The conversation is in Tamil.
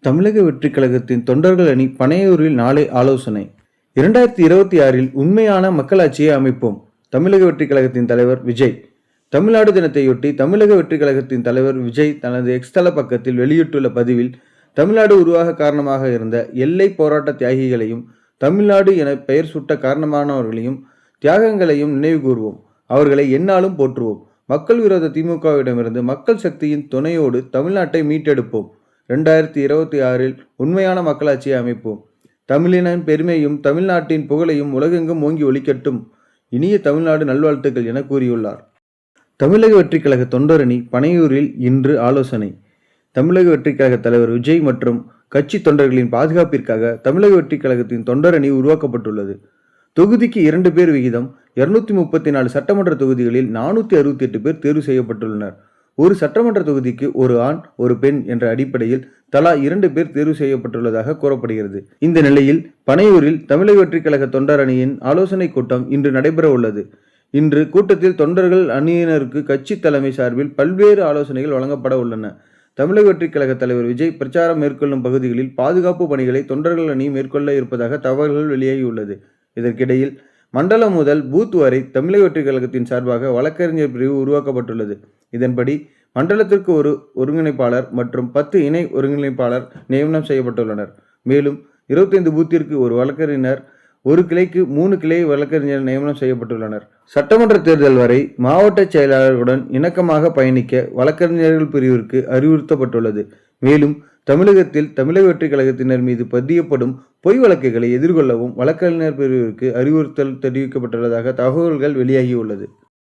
தமிழக வெற்றிக் கழகத்தின் தொண்டர்கள் அணி பனையூரில் நாளை ஆலோசனை. இரண்டாயிரத்தி இருபத்தி ஆறில் உண்மையான மக்களாட்சியை அமைப்போம். தமிழக வெற்றிக் கழகத்தின் தலைவர் விஜய். தமிழ்நாடு தினத்தையொட்டி தமிழக வெற்றிக் கழகத்தின் தலைவர் விஜய் தனது எக்ஸ்தல பக்கத்தில் வெளியிட்டுள்ள பதிவில் தமிழ்நாடு உருவாக காரணமாக இருந்த எல்லை போராட்ட தியாகிகளையும் தமிழ்நாடு என பெயர் சூட்ட காரணமானவர்களையும் தியாகங்களையும் நினைவு கூறுவோம் அவர்களை என்னாலும் போற்றுவோம். மக்கள் விரோத திமுகவிடமிருந்து மக்கள் சக்தியின் துணையோடு தமிழ்நாட்டை மீட்டெடுப்போம். ரெண்டாயிரத்தி இருபத்தி ஆறில் உண்மையான மக்களாட்சியை அமைப்போம் தமிழினின் பெருமையும் தமிழ்நாட்டின் புகழையும் உலகெங்கும் ஓங்கி ஒலிக்கட்டும் இனிய தமிழ்நாடு நல்வாழ்த்துக்கள் என கூறியுள்ளார். தமிழக வெற்றிக் கழக தொண்டரணி பனையூரில் இன்று ஆலோசனை. தமிழக வெற்றிக் கழக தலைவர் விஜய் மற்றும் கட்சி தொண்டர்களின் பாதுகாப்பிற்காக தமிழக வெற்றிக் கழகத்தின் தொண்டரணி உருவாக்கப்பட்டுள்ளது. தொகுதிக்கு இரண்டு பேர் விகிதம் இருநூத்தி முப்பத்தி நாலு சட்டமன்ற தொகுதிகளில் நானூற்றி அறுபத்தி எட்டு பேர் தேர்வு செய்யப்பட்டுள்ளனர். ஒரு சட்டமன்ற தொகுதிக்கு ஒரு ஆண் ஒரு பெண் என்ற அடிப்படையில் தலா இரண்டு பேர் தேர்வு செய்யப்பட்டுள்ளதாக கூறப்படுகிறது. இந்த நிலையில் பனையூரில் தமிழக வெற்றிக் கழக தொண்டர் அணியின் ஆலோசனைக் கூட்டம் இன்று நடைபெற உள்ளது. இன்று கூட்டத்தில் தொண்டர்கள் அணியினருக்கு கட்சி தலைமை சார்பில் பல்வேறு ஆலோசனைகள் வழங்கப்பட உள்ளன. தமிழக வெற்றிக் கழக தலைவர் விஜய் பிரச்சாரம் மேற்கொள்ளும் பகுதிகளில் பாதுகாப்பு பணிகளை தொண்டர்கள் அணி மேற்கொள்ள இருப்பதாக தகவல்கள் வெளியாகியுள்ளது. இதற்கிடையில் மண்டலம் முதல் பூத் வரை தமிழக வெற்றிக் கழகத்தின் சார்பாக வழக்கறிஞர் பிரிவு உருவாக்கப்பட்டுள்ளது. இதன்படி மண்டலத்திற்கு ஒரு ஒருங்கிணைப்பாளர் மற்றும் பத்து இணை ஒருங்கிணைப்பாளர் நியமனம் செய்யப்பட்டுள்ளனர். மேலும் இருபத்தைந்து பூத்திற்கு ஒரு வழக்கறிஞர் ஒரு கிளைக்கு மூணு கிளை வழக்கறிஞர் நியமனம் செய்யப்பட்டுள்ளனர். சட்டமன்ற தேர்தல் வரை மாவட்ட செயலாளர்களுடன் இணக்கமாக பயணிக்க வழக்கறிஞர்கள் பிரிவிற்கு அறிவுறுத்தப்பட்டுள்ளது. மேலும் தமிழகத்தில் தமிழக வெற்றிக் கழகத்தினர் மீது பதியப்படும் பொய் வழக்குகளை எதிர்கொள்ளவும் வழக்கறிஞர் பிரிவிற்கு அறிவுறுத்தல் தெரிவிக்கப்பட்டுள்ளதாக தகவல்கள் வெளியாகியுள்ளது.